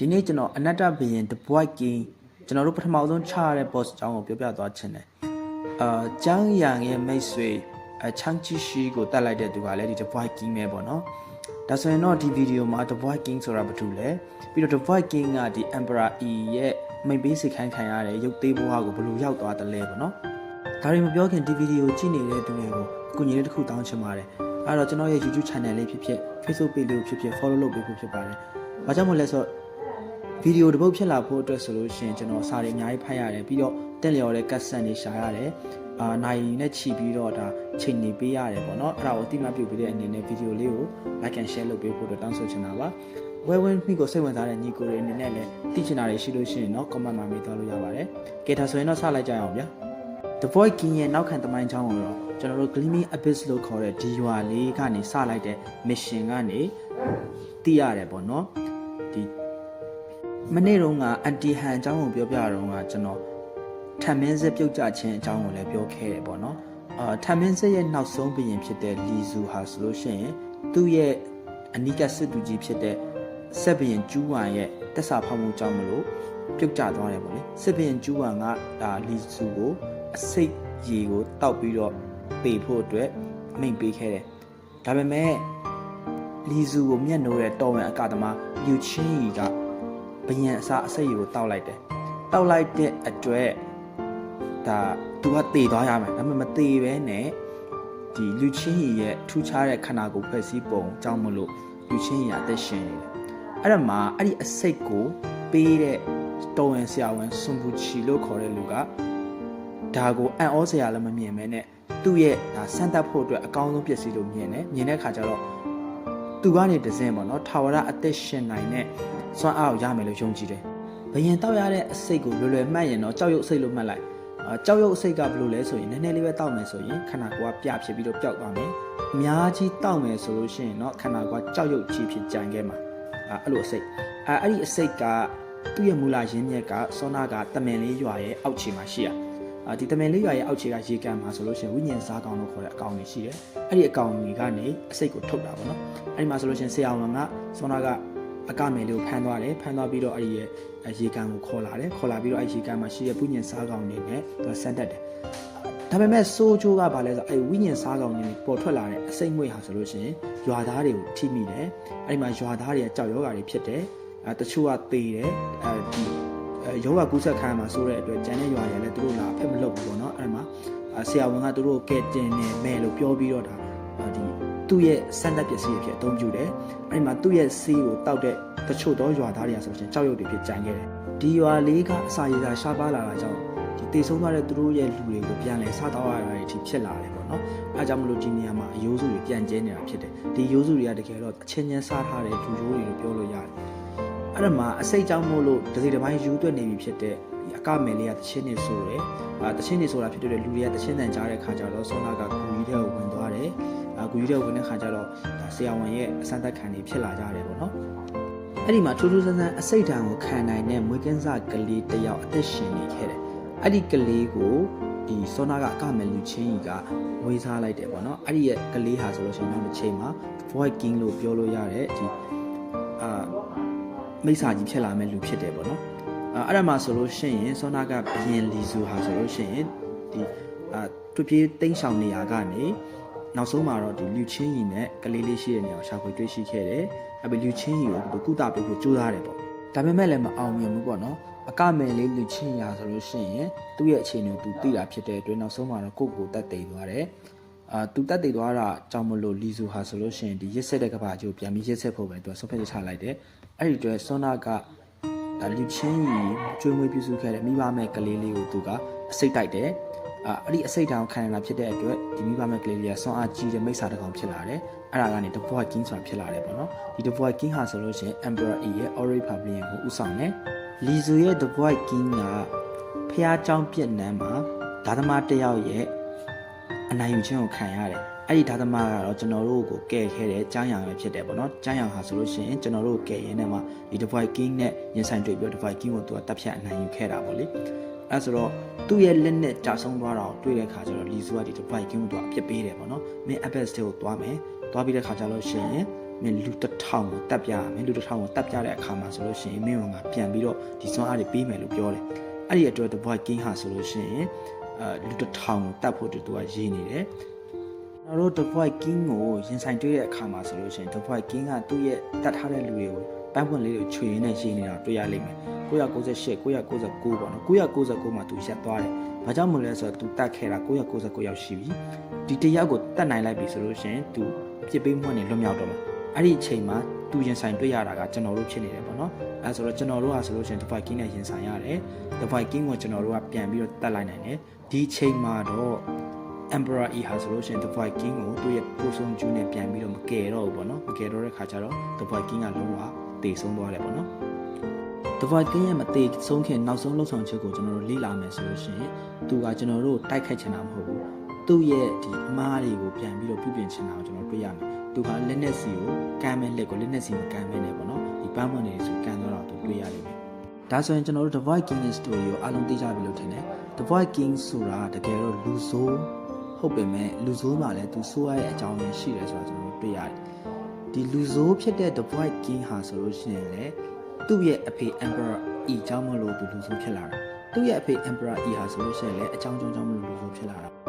ဒီနေ့ကျွန်တော်အနတ္တဘယင် The Boy King ကျွန်တော်တို့ပထမဆုံးချရတဲ့ boss အကြောင်းကိုပြောပြသွားချင်တယ်အာကျန်းရန်ရဲ့မိတ်ဆွေအချန်းချီရှိကိုတက်လိုက်တဲ့သူကလည်းဒီ The Boy King ပဲပေါ့နော်ဒါဆိုရင်တော့ဒီဗီဒီယိုမှာ The Boy King ဆိုတာဘာတူလဲပြီးတော့ The Boy King ကဒီ Emperor E ရဲ့မိတ်ပေးစိတ်ခိုင်းခံရတဲ့ရုပ်သေးဘဝကိုဘယ်လိုရောက်သွားတယ်လဲပေါ့နော်ဒါတွေမပြောခင်ဒီဗီဒီယိုကြည့်နေတဲ့သူတွေကိုအကူအညီလေးတစ်ခုတောင်းချင်ပါတယ်အဲ့တော့ကျွန်တော်ရဲ့ YouTube channel လေးဖြစ်ဖြစ် Facebook page လေးဖြစ်ဖြစ် follow လုပ်ပေးဖို့ဖြစ်ပါတယ်။ဘာကြောင့်မလဲဆိုတော့ ဗီဒီယိုတစ်ပုတ်ဖြစ်လာဖို့အတွက်ဆိုလို့ရှိရင်ကျွန်တော်စာတွေအများကြီးဖတ်ရတယ်ပြီးတော့တက်လျော်တဲ့ကတ်ဆန်တွေရှာရတယ်အာနိုင်နဲ့ခြီပြီးတော့ဒါချိန်နေပေးရတယ်ပေါ့နော်အဲ့ဒါကိုအတိမပြုတ်ပေးတဲ့အနေနဲ့ဗီဒီယိုလေးကို like and share လုပ်ပေးဖို့အတွက်တောင်းဆိုချင်တာပါဝဲဝဲမိကိုစိတ်ဝင်စားတဲ့ညီကိုတွေအနေနဲ့လည်းသိချင်တာတွေရှိလို့ရှိရင်တော့ comment မှာမေးသွားလို့ရပါတယ်ကဲဒါဆိုရင်တော့စလိုက်ကြရအောင်ဗျာ The Void King ရဲ့နောက်ခံတမိုင်းချောင်းကိုတော့ကျွန်တော်တို့ Gleaming Abyss လို့ခေါ်တဲ့ဒီရွာလေးကနေစလိုက်တဲ့ mission ကနေသိရတယ်ပေါ့နော်ဒီ မနေ့တုန်းကအန်တီဟန်အကြောင်းကိုပြောပြတော့ကကျွန်တော်ထမ်မင်းစစ်ပြုတ်ကြခြင်းအကြောင်းကိုလည်းပြောခဲ့တယ်ပေါ့နော်အာထမ်မင်းစစ်ရဲ့နောက်ဆုံးဘရင်ဖြစ်တဲ့လီဇူဟာဆိုလို့ရှိရင်သူ့ရဲ့အနိကစစ်သူကြီးဖြစ်တဲ့ဆက်ဘရင်ကျူးဝမ်ရဲ့တက်စာဖောက်မှုကြောင့်မလို့ပြုတ်ကျသွားတယ်ပေါ့လေစစ်ဘရင်ကျူးဝမ်ကဒါလီဇူကိုအစိတ်ရေကိုတောက်ပြီးတော့ပေဖို့အတွက်အမိန့်ပေးခဲ့တယ်ဒါပေမဲ့လီဇူကိုမျက်နှိုးတဲ့တော်ဝင်အကသမားလူချင်းကြီးက ဘယံအစာအစိတ်ကိုတောက်လိုက်တယ်တောက်လိုက်တဲ့အတွက်ဒါသူကတေသွားရမယ်ဒါပေမဲ့မတေပဲနဲ့ဒီလူချင်းကြီးရဲ့ထူးခြားတဲ့ခန္ဓာကိုယ်ဖွဲ့စည်းပုံအကြောင်းမလို့လူချင်းကြီးကအသက်ရှင်နေတယ်အဲ့ဒါမှာအဲ့ဒီအစိတ်ကိုပေးတဲ့တော်ဝင်ဆရာဝန်ဆွန်ဘူချီလို့ခေါ်တဲ့လူကဒါကိုအံ့ဩစရာလည်းမမြင်မဲနဲ့သူ့ရဲ့ဒါစမ်းသပ်ဖို့အတွက်အကောင်းဆုံးပစ္စည်းလို့မြင်တယ်မြင်တဲ့အခါကျတော့ သူကနေတစင်းပေါ့နော်ထာဝရအသက်ရှင်နိုင်တဲ့စွမ်းအားကိုရမယ်လို့ယုံကြည်တယ်။ဘယင်တောက်ရတဲ့အစိတ်ကိုလွယ်လွယ်မှတ်ရင်တော့ကြောက်ရွံ့အစိတ်လို့မှတ်လိုက်။အာကြောက်ရွံ့အစိတ်ကဘယ်လိုလဲဆိုရင်နည်းနည်းလေးပဲတောက်မယ်ဆိုရင်ခန္ဓာကိုယ်ကပြဖြစ်ပြီးတော့ပျောက်သွားမယ်။အများကြီးတောက်မယ်ဆိုလို့ရှိရင်တော့ခန္ဓာကိုယ်ကကြောက်ရွံ့ကြီးဖြစ်ကြံခဲ့မှာ။အာအဲ့လိုအစိတ်။အာအဲ့ဒီအစိတ်ကသူ့ရဲ့မူလရင်းမြစ်ကစောနာကတမင်လေးရွာရဲ့အောက်ခြေမှာရှိရ။အာ ဒီတမင်လေးရွာရဲ့အောက်ခြေကရေကန်မှာဆိုလို့ရှိရင်ဝိညာဉ်စားကောင်လို့ခေါ်တဲ့အကောင်တွေရှိတယ်။အဲ့ဒီအကောင်တွေကနေအစိတ်ကိုထုတ်တာပေါ့နော်။အဲ့ဒီမှာဆိုလို့ရှိရင်ဆရာဝန်ကစောနာကအကမယ်လေးကိုဖမ်းသွားတယ်ဖမ်းသွားပြီးတော့အဲ့ဒီရဲ့ရေကန်ကိုခေါ်လာတယ်ခေါ်လာပြီးတော့အဲ့ရေကန်မှာရှိတဲ့ဝိညာဉ်စားကောင်တွေနဲ့သူဆန်းတက်တယ်ဒါပေမဲ့စိုးချိုးကဘာလဲဆိုအဲ့ဝိညာဉ်စားကောင်တွေပေါ်ထွက်လာတဲ့အစိမ့်ငွေဟာဆိုလို့ရှိရင်ရွာသားတွေကိုထိမိတယ်အဲ့ဒီမှာရွာသားတွေကကြောက်ယောဂါတွေဖြစ်တယ်အဲတချို့ကသေတယ်အဲဒီ ယောဂကူးဆက်ခံမှာဆိုတဲ့အတွက်ကျန်တဲ့ရွာတွေလည်းသူတို့လာဖက်မလုပ်ဘူးပေါ့နော်အဲ့ဒီမှာဆရာဝန်ကသူတို့ကဲတင်နေမယ်လို့ပြောပြီးတော့ဒါဒီသူ့ရဲ့စံသက်ပစ္စည်းဖြစ်အသုံးပြုတယ်။အဲဒီမှာသူ့ရဲ့စီးကိုတောက်တဲ့တချို့သောရွာသားတွေကဆိုရှင်ကြောက်ရွံ့တွေဖြစ်ကြံခဲ့တယ်။ဒီရွာလေးကအစာရည်သာရှားပါလာတာကြောင့်ဒီတေဆုံးသွားတဲ့သူတို့ရဲ့လူတွေကိုပြန်လဲစားတော့ရတာတွေအထိဖြစ်လာတယ်ပေါ့နော်။အဲအကြောင်းမလို့ဒီနေရာမှာအယိုးစုတွေပြန်ကျဲနေတာဖြစ်တယ်။ဒီယိုးစုတွေကတကယ်တော့အချင်းချင်းစားထားတဲ့လူရိုးတွေလို့ပြောလို့ရတယ်။ အဲ့ဒါမှာအစိတ်ကြောင့်မို့လို့တစ်စီတစ်ပိုင်းယူသွက်နေပြီဖြစ်တဲ့ဒီအကမယ်လေးကတချင်းနေဆိုတယ်။အာတချင်းနေဆိုတာဖြစ်တဲ့လူတွေကတချင်းတန်ကြားတဲ့ခါကျတော့ဆောနာကကူကြီးတဲ့ကိုဝင်သွားတယ်။အာကူကြီးတဲ့ဝင်တဲ့ခါကျတော့ဒါဆရာဝန်ရဲ့အစမ်းသက်ခံတွေဖြစ်လာကြတယ်ပေါ့နော်။အဲ့ဒီမှာထူးထူးဆန်းဆန်းအစိတ်တံကိုခံနိုင်တဲ့မွေးကင်းစကလေးတစ်ယောက်အသက်ရှင်နေခဲ့တယ်။အဲ့ဒီကလေးကိုဒီဆောနာကအကမယ်လူချင်းကြီးကဝေးစားလိုက်တယ်ပေါ့နော်။အဲ့ဒီရဲ့ကလေးဟာဆိုလို့ရှိရင်နောက်တစ်ချိန်မှာ void king လို့ပြောလို့ရတဲ့ဒီအာ မိစ္ဆာကြီးဖြစ်လာမဲ့လူဖြစ်တယ်ပေါ့နော်။အာအဲ့ဒါမှဆိုလို့ရှိရင်ဆောနာကဘယင်လီဇူဟာဆိုလို့ရှိရင်ဒီအာသူပြေးတိမ့်ဆောင်နေရာကနေနောက်ဆုံးမှာတော့ဒီလူချင်းကြီးနဲ့ကလေးလေးရှိတဲ့နေရာကိုရှာဖွေတွေ့ရှိခဲ့တယ်။အဲ့ဒီလူချင်းကြီးကိုကုသပေးဖို့ကြိုးစားတယ်ပေါ့။ဒါပေမဲ့လည်းမအောင်မြင်ဘူးပေါ့နော်။အကမယ်လေးလူချင်းရာဆိုလို့ရှိရင်သူ့ရဲ့အခြေအနေကိုသူသိတာဖြစ်တဲ့အတွက်နောက်ဆုံးမှာတော့ကိုယ့်ကိုယ်တတ်သိသွားတယ်။အာသူတက်တည်သွားတာကြောင့်မလို့လီဇူဟာဆိုလို့ရှိရင်ဒီရစ်ဆက်တဲ့ကဘာကြီးကိုပြန်ပြီးရစ်ဆက်ဖို့ပဲသူကဆုံးဖြတ်ချလိုက်တယ်။ အဲ့ဒီအတွက်ဆွမ်းနာကဒါလူချင်းကြီးကျွေးမွေးပြုစုခဲ့တဲ့မိဘမဲ့ကလေးလေးကိုသူကအစိတ်တိုက်တယ်။အာအဲ့ဒီအစိတ်တောင်ခံရတာဖြစ်တဲ့အတွက်ဒီမိဘမဲ့ကလေးလေးကဆွမ်းအားကြီးတဲ့မိစ္ဆာတစ်ကောင်ဖြစ်လာတယ်။အဲ့ဒါကနေ The Boy King ဆိုတာဖြစ်လာတယ်ပေါ့နော်။ဒီ The Boy King ဟာဆိုလို့ရှိရင် Emperor E ရဲ့ Ori Pavilion ကိုဥဆောင်တယ်။လီဇူရဲ့ The Boy King ကဖះเจ้าပြက်နန်းမှာဒါသမားတစ်ယောက်ရဲ့အနိုင်ယူခြင်းကိုခံရတယ်။ အဲ့ဒီဒါသမားကတော့ကျွန်တော်တို့ကိုကယ်ခဲ့တဲ့ကျန်းရံပဲဖြစ်တယ်ပေါ့နော်။ကျန်းရံဟာဆိုလို့ရှိရင်ကျွန်တော်တို့ကိုကယ်ရင်းနဲ့မှဒီ The Boy King နဲ့ရင်ဆိုင်တွေ့ပြီး The Boy King ကိုသူကတပ်ဖြတ်အနိုင်ယူခဲ့တာပေါ့လေ။အဲ့ဆိုတော့သူ့ရဲ့လက်နဲ့ကြာဆုံးသွားတာကိုတွေ့တဲ့ခါကျတော့လီဇူကဒီ The Boy King ကိုသူကအပြစ်ပေးတယ်ပေါ့နော်။မင်း Abyss တွေကိုသွားမယ်။သွားပြီးတဲ့ခါကျလို့ရှိရင်မင်းလူတစ်ထောင်ကိုတပ်ပြရမယ်လူတစ်ထောင်ကိုတပ်ပြတဲ့အခါမှာဆိုလို့ရှိရင်မင်းကပြန်ပြီးတော့ဒီစွမ်းအားတွေပေးမယ်လို့ပြောတယ်အဲ့ဒီအတွက် The Void King ဟာဆိုလို့ရှိရင်အဲလူတစ်ထောင်ကိုတပ်ဖို့တူကရေးနေတယ် ကျွန်တော်တို့ The Void King ကိုရင်ဆိုင်တွေ့တဲ့အခါမှာဆိုလို့ရှိရင် The Void King ကသူ့ရဲ့တတ်ထားတဲ့လူတွေကိုပန်းပွင့်လေးကိုချွေရင်းနဲ့ရေးနေတာတွေ့ရလိမ့်မယ်998 999ပေါ့နော်999မှာသူရက်သွားတယ်ဘာကြောင့်မလဲဆိုတော့သူတတ်ခဲ့တာ999ရောက်ရှိပြီဒီတယောက်ကိုတတ်နိုင်လိုက်ပြီဆိုလို့ရှိရင်သူအပြစ်ပေးမှုနဲ့လွတ်မြောက်တော့မှာအဲ့ဒီအချိန်မှာသူရင်ဆိုင်တွေ့ရတာကကျွန်တော်တို့ဖြစ်နေတယ်ပေါ့နော်အဲဆိုတော့ကျွန်တော်တို့ကဆိုလို့ရှိရင် The Viking နဲ့ရင်ဆိုင်ရတယ် The Viking ကိုကျွန်တော်တို့ကပြန်ပြီးတော့တတ်လိုက်နိုင်တယ်ဒီအချိန်မှာတော့ Emperor E ဟာဆိုလို့ရှိရင် The Viking ကိုသူ့ရဲ့ပို့ဆုံးကျူးနဲ့ပြန်ပြီးတော့မကယ်တော့ဘူးပေါ့နော်မကယ်တော့တဲ့ခါကျတော့ The Viking ကလုံးဝတေဆုံးသွားတယ်ပေါ့နော် The Viking ရဲ့မသေးဆုံးခင်နောက်ဆုံးလှုပ်ဆောင်ချက်ကိုကျွန်တော်တို့လေ့လာမယ်ဆိုလို့ရှိရင်သူကကျွန်တော်တို့တိုက်ခိုက်ချင်တာမဟုတ်ဘူးသူ့ရဲ့ဒီအမားတွေကိုပြန်ပြီးတော့ပြုပြင်ချင်တာကိုကျွန်တော်တွေ့ရမယ်သူကလက်နဲ့စီကိုကမ်းမဲ့လက်ကိုလက်နဲ့စီမကမ်းမဲ့နဲ့ပေါ့နော်ဒီပန်းပွင့်တွေဆိုကမ်းတော့တော့သူတွေ့ရလိမ့်မယ်ဒါဆိုရင်ကျွန်တော်တို့ The Viking story ကိုအားလုံးသိကြပြီလို့ထင်တယ် The Viking ဆိုတာတကယ်တော့လူဆိုး ဟုတ်ပေမဲ့လူဆိုးမှလည်းသူဆိုးရတဲ့အကြောင်းရင်းရှိတယ်ဆိုတာကျွန်တော်တို့တွေ့ရတယ်ဒီလူဆိုးဖြစ်တဲ့ The Viking ဟာဆိုလို့ရှိရင်လည်းသူ့ရဲ့အဖေ Emperor E ကြောင့်မလို့သူလူဆိုးဖြစ်လာတာသူ့ရဲ့အဖေ Emperor E ဟာဆိုလို့ရှိရင်လည်းအကြောင်းကြောင့်ကြောင့်မလို့လူဆိုးဖြစ်လာတာ